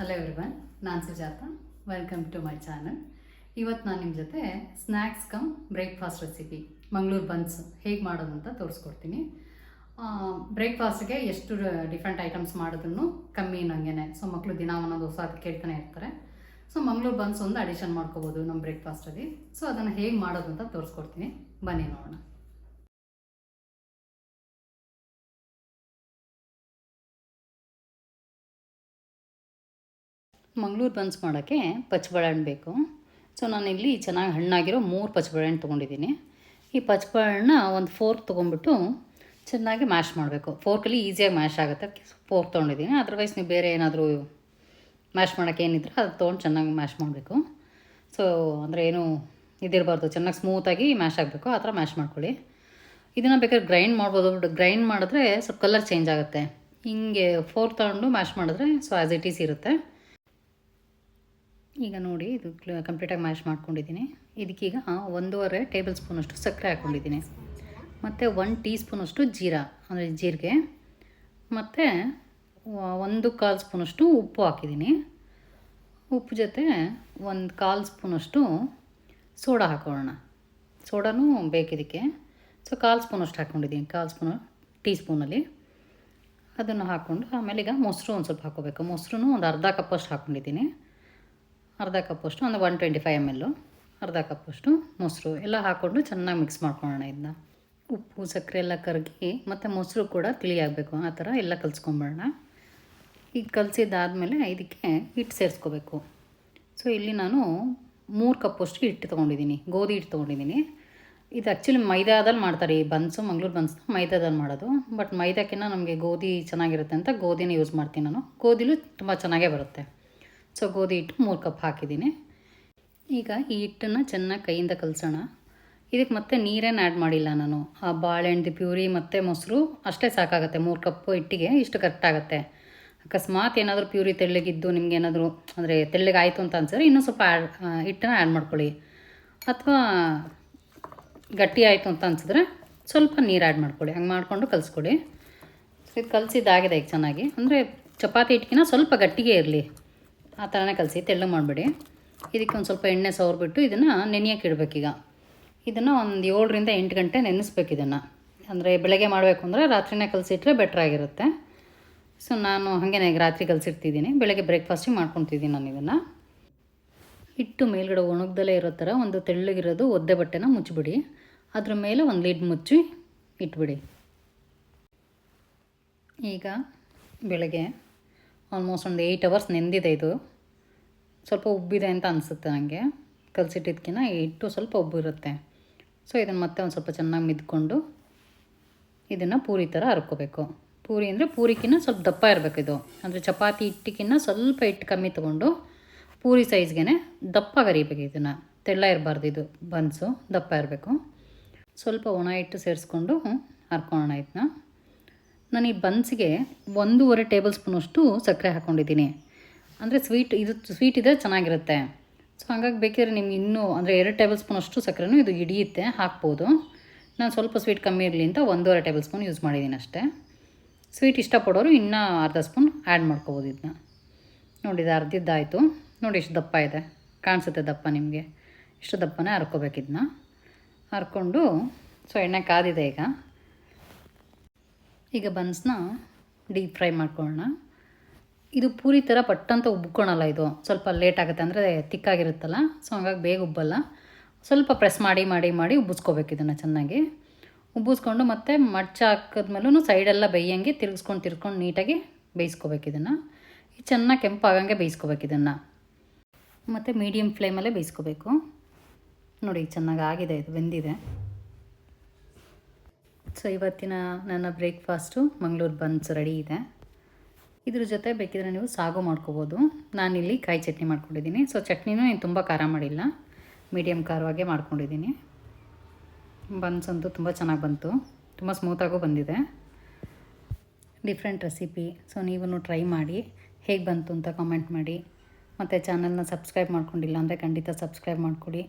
Hello everyone ನಾನು Sujatha. Welcome to my channel ಇವತ್ತು ನಾನು ನಿಮ್ಮ ಜೊತೆ snacks cum breakfast recipe Mangaluru buns ಹೇಗೆ ಮಾಡೋದು ಅಂತ ತೋರಿಸ್ಕೊಡ್ತೀನಿ. ಬ್ರೇಕ್ಫಾಸ್ಟ್ಗೆ ಎಷ್ಟು ಡಿಫ್ರೆಂಟ್ ಐಟಮ್ಸ್ ಮಾಡಿದ್ರು ಕಮ್ಮಿ ನಂಗೆನೆ. ಸೊ ಮಕ್ಕಳು ದಿನ ಒಂದೊಂದು ಹೊಸ ಕೇಳ್ತಾನೆ ಇರ್ತಾರೆ. ಸೊ ಮಂಗಳೂರು ಬನ್ಸ್ ಒಂದು ಅಡಿಷನ್ ಮಾಡ್ಕೋಬೋದು ನಮ್ಮ ಬ್ರೇಕ್ಫಾಸ್ಟಲ್ಲಿ ಸೊ ಅದನ್ನು ಹೇಗೆ ಮಾಡೋದು ಅಂತ ತೋರಿಸ್ಕೊಡ್ತೀನಿ. ಬನ್ನಿ ನೋಡೋಣ. ಮಂಗಳೂರು ಬನ್ಸ್ ಮಾಡೋಕ್ಕೆ ಪಚ್ಚಬಾಳೆಹಣ್ಣು ಬೇಕು. ಸೊ ನಾನಿಲ್ಲಿ ಚೆನ್ನಾಗಿ ಹಣ್ಣಾಗಿರೋ ಮೂರು ಪಚ್ಚಬಾಳೆಹಣ್ಣು ತೊಗೊಂಡಿದ್ದೀನಿ. ಈ ಪಚ್ಚಬಾಳೆಹಣ್ಣ ಒಂದು ಫೋರ್ಕ್ ತೊಗೊಂಡ್ಬಿಟ್ಟು ಚೆನ್ನಾಗಿ ಮ್ಯಾಶ್ ಮಾಡಬೇಕು. ಫೋರ್ಕಲ್ಲಿ ಈಸಿಯಾಗಿ ಮ್ಯಾಶ್ ಆಗುತ್ತೆ. ಫೋರ್ಕ್ ತೊಗೊಂಡಿದ್ದೀನಿ. ಅದರ್ವೈಸ್ ನೀವು ಬೇರೆ ಏನಾದರೂ ಮ್ಯಾಶ್ ಮಾಡೋಕ್ಕೆ ಏನಿದ್ರೆ ಅದು ತೊಗೊಂಡು ಚೆನ್ನಾಗಿ ಮ್ಯಾಶ್ ಮಾಡಬೇಕು. ಸೊ ಅಂದರೆ ಏನು ಇದಿರಬಾರ್ದು. ಚೆನ್ನಾಗಿ ಸ್ಮೂತಾಗಿ ಮ್ಯಾಶ್ ಆಗಬೇಕು. ಆ ಥರ ಮ್ಯಾಶ್ ಮಾಡ್ಕೊಳ್ಳಿ. ಇದನ್ನು ಬೇಕಾದ್ರೆ ಗ್ರೈಂಡ್ ಮಾಡ್ಬೋದು. ಬಟ್ ಗ್ರೈಂಡ್ ಮಾಡಿದ್ರೆ ಸ್ವಲ್ಪ ಕಲರ್ ಚೇಂಜ್ ಆಗುತ್ತೆ. ಹಿಂಗೆ ಫೋರ್ಕ್ ತೊಗೊಂಡು ಮ್ಯಾಶ್ ಮಾಡಿದ್ರೆ ಸೊ ಆ್ಯಸ್ ಇಟ್ ಈಸ್ ಇರುತ್ತೆ. ಈಗ ನೋಡಿ ಇದು ಕಂಪ್ಲೀಟಾಗಿ ಮ್ಯಾಶ್ ಮಾಡ್ಕೊಂಡಿದ್ದೀನಿ. ಇದಕ್ಕೀಗ ಒಂದೂವರೆ ಟೇಬಲ್ ಸ್ಪೂನಷ್ಟು ಸಕ್ಕರೆ ಹಾಕ್ಕೊಂಡಿದ್ದೀನಿ. ಮತ್ತು ಒನ್ ಟೀ ಸ್ಪೂನಷ್ಟು ಜೀರಾ, ಅಂದರೆ ಜೀರಿಗೆ. ಮತ್ತು ಒಂದು ಕಾಲು ಸ್ಪೂನಷ್ಟು ಉಪ್ಪು ಹಾಕಿದ್ದೀನಿ. ಉಪ್ಪು ಜೊತೆ ಒಂದು ಕಾಲು ಸ್ಪೂನಷ್ಟು ಸೋಡಾ ಹಾಕೊಳ್ಳೋಣ ಸೋಡಾನೂ ಬೇಕಿದ್ದಕ್ಕೆ ಸೊ ಕಾಲು ಸ್ಪೂನಷ್ಟು ಹಾಕ್ಕೊಂಡಿದ್ದೀನಿ, ಕಾಲು ಸ್ಪೂನು ಟೀ ಸ್ಪೂನಲ್ಲಿ ಅದನ್ನು ಹಾಕ್ಕೊಂಡು ಆಮೇಲೆ ಈಗ ಮೊಸರು ಒಂದು ಸ್ವಲ್ಪ ಹಾಕೋಬೇಕು ಮೊಸರು ಒಂದು ಅರ್ಧ ಕಪ್ಪಷ್ಟು ಹಾಕ್ಕೊಂಡಿದ್ದೀನಿ. ಅರ್ಧ ಕಪ್ಪಷ್ಟು ಒಂದು ಒನ್ ಟ್ವೆಂಟಿ ಫೈವ್ ಎಂ ಎಲ್ಲು ಅರ್ಧ ಕಪ್ಪಷ್ಟು ಮೊಸರು ಎಲ್ಲ ಹಾಕ್ಕೊಂಡು ಚೆನ್ನಾಗಿ ಮಿಕ್ಸ್ ಮಾಡ್ಕೊಳ್ಳೋಣ ಇದನ್ನ ಉಪ್ಪು, ಸಕ್ಕರೆ ಎಲ್ಲ ಕರಗಿ ಮತ್ತು ಮೊಸರು ಕೂಡ ತಿಳಿಯಾಗಬೇಕು ಆ ಥರ ಎಲ್ಲ ಕಲಿಸ್ಕೊಂಬಿಡೋಣ ಈಗ ಕಲಸಿದ್ದಾದಮೇಲೆ ಇದಕ್ಕೆ ಹಿಟ್ಟು ಸೇರಿಸ್ಕೋಬೇಕು. ಸೊ ಇಲ್ಲಿ ನಾನು ಮೂರು ಕಪ್ಪಷ್ಟು ಹಿಟ್ಟು ತೊಗೊಂಡಿದ್ದೀನಿ, ಗೋಧಿ ಹಿಟ್ಟು ತೊಗೊಂಡಿದ್ದೀನಿ. ಇದು ಆ್ಯಕ್ಚುಲಿ ಮೈದಾದಲ್ಲಿ ಮಾಡ್ತಾರೆ, ಈ ಬನ್ಸು, ಮಂಗ್ಳೂರು ಬನ್ಸ್ನ ಮೈದಾದಲ್ಲಿ ಮಾಡೋದು. ಬಟ್ ಮೈದಾಕಿನ್ನ ನಮಗೆ ಗೋಧಿ ಚೆನ್ನಾಗಿರುತ್ತೆ ಅಂತ ಗೋಧಿನ ಯೂಸ್ ಮಾಡ್ತೀನಿ ನಾನು. ಗೋಧಿಲೂ ತುಂಬ ಚೆನ್ನಾಗೇ ಬರುತ್ತೆ. ಸೊ ಗೋಧಿ ಹಿಟ್ಟು ಮೂರು ಕಪ್ ಹಾಕಿದ್ದೀನಿ. ಈಗ ಈ ಹಿಟ್ಟನ್ನು ಚೆನ್ನಾಗಿ ಕೈಯಿಂದ ಕಲಸೋಣ. ಇದಕ್ಕೆ ಮತ್ತೆ ನೀರೇನು ಆ್ಯಡ್ ಮಾಡಿಲ್ಲ ನಾನು. ಆ ಬಾಳೆಹಣ್ಣು, ಪ್ಯೂರಿ ಮತ್ತು ಮೊಸರು ಅಷ್ಟೇ ಸಾಕಾಗುತ್ತೆ. ಮೂರು ಕಪ್ಪು ಹಿಟ್ಟಿಗೆ ಇಷ್ಟು ಕರೆಕ್ಟಾಗುತ್ತೆ ಅಕಸ್ಮಾತ್ ಏನಾದರೂ ಪ್ಯೂರಿ ತೆಳ್ಳಗಿದ್ದು ನಿಮ್ಗೆ ಏನಾದರೂ, ಅಂದರೆ ತೆಳ್ಳಗಾಯಿತು ಅಂತ ಅನ್ಸಿದ್ರೆ ಇನ್ನೂ ಸ್ವಲ್ಪ ಆ್ಯಡ್ ಹಿಟ್ಟನ್ನ ಆ್ಯಡ್ ಮಾಡ್ಕೊಳ್ಳಿ. ಅಥವಾ ಗಟ್ಟಿ ಆಯಿತು ಅಂತ ಅನ್ಸಿದ್ರೆ ಸ್ವಲ್ಪ ನೀರು ಆ್ಯಡ್ ಮಾಡ್ಕೊಳ್ಳಿ. ಹಂಗೆ ಮಾಡಿಕೊಂಡು ಕಲಿಸ್ಕೊಡಿ ಇದು ಕಲಸಿದ್ದಾಗಿದೆ ಈಗ ಚೆನ್ನಾಗಿ. ಅಂದರೆ ಚಪಾತಿ ಹಿಟ್ಟಿಗಿನ ಸ್ವಲ್ಪ ಗಟ್ಟಿಗೆ ಇರಲಿ. ಆ ಥರನೇ ಕಲಸಿ, ತೆಳ್ಳಗೆ ಮಾಡಿಬಿಡಿ. ಇದಕ್ಕೆ ಒಂದು ಸ್ವಲ್ಪ ಎಣ್ಣೆ ಸವರ್ಬಿಟ್ಟು ಇದನ್ನು ನೆನೆಯೋಕೆ ಇಡಬೇಕೀಗ. ಇದನ್ನು ಒಂದು ಏಳರಿಂದ ಎಂಟು ಗಂಟೆ ನೆನೆಸ್ಬೇಕು ಇದನ್ನು. ಅಂದರೆ ಬೆಳಗ್ಗೆ ಮಾಡಬೇಕು ಅಂದರೆ ರಾತ್ರಿನೇ ಕಲಸಿಟ್ರೆ ಬೆಟ್ರಾಗಿರುತ್ತೆ ಸೊ ನಾನು ಹಾಗೇ ರಾತ್ರಿ ಕಲಸಿರ್ತಿದ್ದೀನಿ ಬೆಳಗ್ಗೆ ಬ್ರೇಕ್ಫಾಸ್ಟಿಗೆ ಮಾಡ್ಕೊತಿದ್ದೀನಿ ನಾನು ಇದನ್ನು. ಹಿಟ್ಟು ಮೇಲ್ಗಡೆ ಒಣಗ್ದಲ್ಲೇ ಇರೋ ಥರ ಒಂದು ತೆಳ್ಳಗಿರೋದು ಒದ್ದೆ ಬಟ್ಟೆನ ಮುಚ್ಚಿಬಿಡಿ ಅದ್ರ ಮೇಲೆ ಒಂದು ಲಿಡ್ ಮುಚ್ಚಿ ಇಟ್ಬಿಡಿ. ಈಗ ಬೆಳಗ್ಗೆ ಆಲ್ಮೋಸ್ಟ್ ಒಂದು ಏಯ್ಟ್ ಅವರ್ಸ್ ನೆಂದಿದೆ ಇದು. ಸ್ವಲ್ಪ ಉಬ್ಬಿದೆ ಅಂತ ಅನಿಸುತ್ತೆ ನನಗೆ ಕಲಸಿಟ್ಟಿದ್ದಕ್ಕಿಂತ ಹಿಟ್ಟು ಸ್ವಲ್ಪ ಉಬ್ಬಿರುತ್ತೆ ಸೊ ಇದನ್ನು ಮತ್ತೆ ಒಂದು ಸ್ವಲ್ಪ ಚೆನ್ನಾಗಿ ಮಿದ್ಕೊಂಡು ಇದನ್ನು ಪೂರಿ ಥರ ಹರ್ಕೋಬೇಕು ಪೂರಿ ಅಂದರೆ ಪೂರಿಕಿನ್ನ ಸ್ವಲ್ಪ ದಪ್ಪ ಇರಬೇಕು ಇದು. ಅಂದರೆ ಚಪಾತಿ ಹಿಟ್ಟಿಗಿನ್ನ ಸ್ವಲ್ಪ ಹಿಟ್ಟು ಕಮ್ಮಿ ತೊಗೊಂಡು ಪೂರಿ ಸೈಜ್ಗೆ ದಪ್ಪ ಕರಿಬೇಕು ಇದನ್ನು. ತೆಳ್ಳ ಇರಬಾರ್ದು ಇದು ಬನ್ಸು, ದಪ್ಪ ಇರಬೇಕು. ಸ್ವಲ್ಪ ಒಣ ಹಿಟ್ಟು ಸೇರಿಸ್ಕೊಂಡು ಹರ್ಕೊಳ್ಳೋಣ ಇದನ್ನ. ನಾನು ಈ ಬನ್ಸಿಗೆ ಒಂದೂವರೆ ಟೇಬಲ್ ಸ್ಪೂನಷ್ಟು ಸಕ್ಕರೆ ಹಾಕ್ಕೊಂಡಿದ್ದೀನಿ. ಅಂದರೆ ಸ್ವೀಟ್, ಇದು ಸ್ವೀಟ್ ಇದ್ದರೆ ಚೆನ್ನಾಗಿರುತ್ತೆ. ಸೊ ಹಾಗಾಗಿ ಬೇಕಿದ್ರೆ ನಿಮ್ಗೆ ಇನ್ನೂ, ಅಂದರೆ ಎರಡು ಟೇಬಲ್ ಸ್ಪೂನ್ ಅಷ್ಟು ಸಕ್ಕರೆನೂ ಇದು ಹಿಡಿಯುತ್ತೆ, ಹಾಕ್ಬೋದು. ನಾನು ಸ್ವಲ್ಪ ಸ್ವೀಟ್ ಕಮ್ಮಿ ಇರಲಿ ಅಂತ ಒಂದೂವರೆ ಟೇಬಲ್ ಸ್ಪೂನ್ ಯೂಸ್ ಮಾಡಿದ್ದೀನಿ ಅಷ್ಟೇ. ಸ್ವೀಟ್ ಇಷ್ಟಪಡೋರು ಇನ್ನೂ ಅರ್ಧ ಸ್ಪೂನ್ ಆ್ಯಡ್ ಮಾಡ್ಕೋಬೋದು ಇದನ್ನ. ನೋಡಿ, ಇದು ಅರ್ಧಿದ್ದಾಯಿತು ನೋಡಿ, ಇಷ್ಟು ದಪ್ಪ ಇದೆ. ಕಾಣಿಸುತ್ತೆ ದಪ್ಪ ನಿಮಗೆ. ಇಷ್ಟು ದಪ್ಪನೇ ಹರ್ಕೋಬೇಕಿದ್ನ ಹರ್ಕೊಂಡು, ಸೊ, ಎಣ್ಣೆ ಕಾದಿದೆ ಈಗ. ಈಗ ಬನ್ಸ್ನ ಡೀಪ್ ಫ್ರೈ ಮಾಡ್ಕೊಳ್ಳೋಣ. ಇದು ಪೂರಿ ಥರ ಪಟ್ಟಂತ ಉಬ್ಕೊಳಲ್ಲ ಇದು. ಸ್ವಲ್ಪ ಲೇಟ್ ಆಗುತ್ತೆ ಅಂದರೆ ತಿಕ್ಕಾಗಿರುತ್ತಲ್ಲ. ಸೊ ಹಂಗಾಗಿ ಬೇಗ ಉಬ್ಬಲ್ಲ. ಸ್ವಲ್ಪ ಪ್ರೆಸ್ ಮಾಡಿ ಮಾಡಿ ಮಾಡಿ ಉಬ್ಬಿಸ್ಕೋಬೇಕು ಇದನ್ನು ಚೆನ್ನಾಗಿ. ಉಬ್ಬಿಸ್ಕೊಂಡು ಮತ್ತೆ ಮಡ್ಚ ಹಾಕಿದ್ಮೇಲೂ ಸೈಡೆಲ್ಲ ಬೇಯಂಗೆ ತಿರುಗಿಸ್ಕೊಂಡು ತಿರ್ಕೊಂಡು ನೀಟಾಗಿ ಬೇಯಿಸ್ಕೋಬೇಕು ಇದನ್ನು. ಚೆನ್ನಾಗಿ ಕೆಂಪಾಗಂಗೆ ಬೇಯಿಸ್ಕೋಬೇಕು ಇದನ್ನು. ಮತ್ತು ಮೀಡಿಯಮ್ ಫ್ಲೇಮಲ್ಲೇ ಬೇಯಿಸ್ಕೋಬೇಕು. ನೋಡಿ, ಚೆನ್ನಾಗಿ ಆಗಿದೆ ಇದು ಬೆಂದಿದೆ. ಸೊ ಇವತ್ತಿನ ನನ್ನ ಬ್ರೇಕ್ಫಾಸ್ಟು ಮಂಗಳೂರು ಬನ್ಸ್ ರೆಡಿ ಇದೆ. ಇದ್ರ ಜೊತೆ ಬೇಕಿದ್ರೆ ನೀವು ಸಾಗು ಮಾಡ್ಕೋಬೋದು. ನಾನಿಲ್ಲಿ ಕಾಯಿ ಚಟ್ನಿ ಮಾಡ್ಕೊಂಡಿದ್ದೀನಿ. ಸೊ ಚಟ್ನಿನೂ ಏನು ತುಂಬ ಖಾರ ಮಾಡಿಲ್ಲ. ಮೀಡಿಯಮ್ ಖಾರವಾಗೆ ಮಾಡ್ಕೊಂಡಿದ್ದೀನಿ. ಬನ್ಸ್ ಅಂತೂ ತುಂಬ ಚೆನ್ನಾಗಿ ಬಂತು. ತುಂಬ ಸ್ಮೂತಾಗೂ ಬಂದಿದೆ. ಡಿಫ್ರೆಂಟ್ ರೆಸಿಪಿ ಸೊ ನೀವು ಟ್ರೈ ಮಾಡಿ. ಹೇಗೆ ಬಂತು ಅಂತ ಕಾಮೆಂಟ್ ಮಾಡಿ. ಮತ್ತು ಚಾನಲ್ನ ಸಬ್ಸ್ಕ್ರೈಬ್ ಮಾಡ್ಕೊಂಡಿಲ್ಲ ಅಂದರೆ ಖಂಡಿತ ಸಬ್ಸ್ಕ್ರೈಬ್ ಮಾಡಿಕೊಡಿ.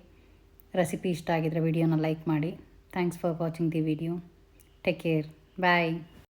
ರೆಸಿಪಿ ಇಷ್ಟ ಆಗಿದ್ರೆ ವಿಡಿಯೋನ ಲೈಕ್ ಮಾಡಿ. Thanks for watching the video Take care. Bye.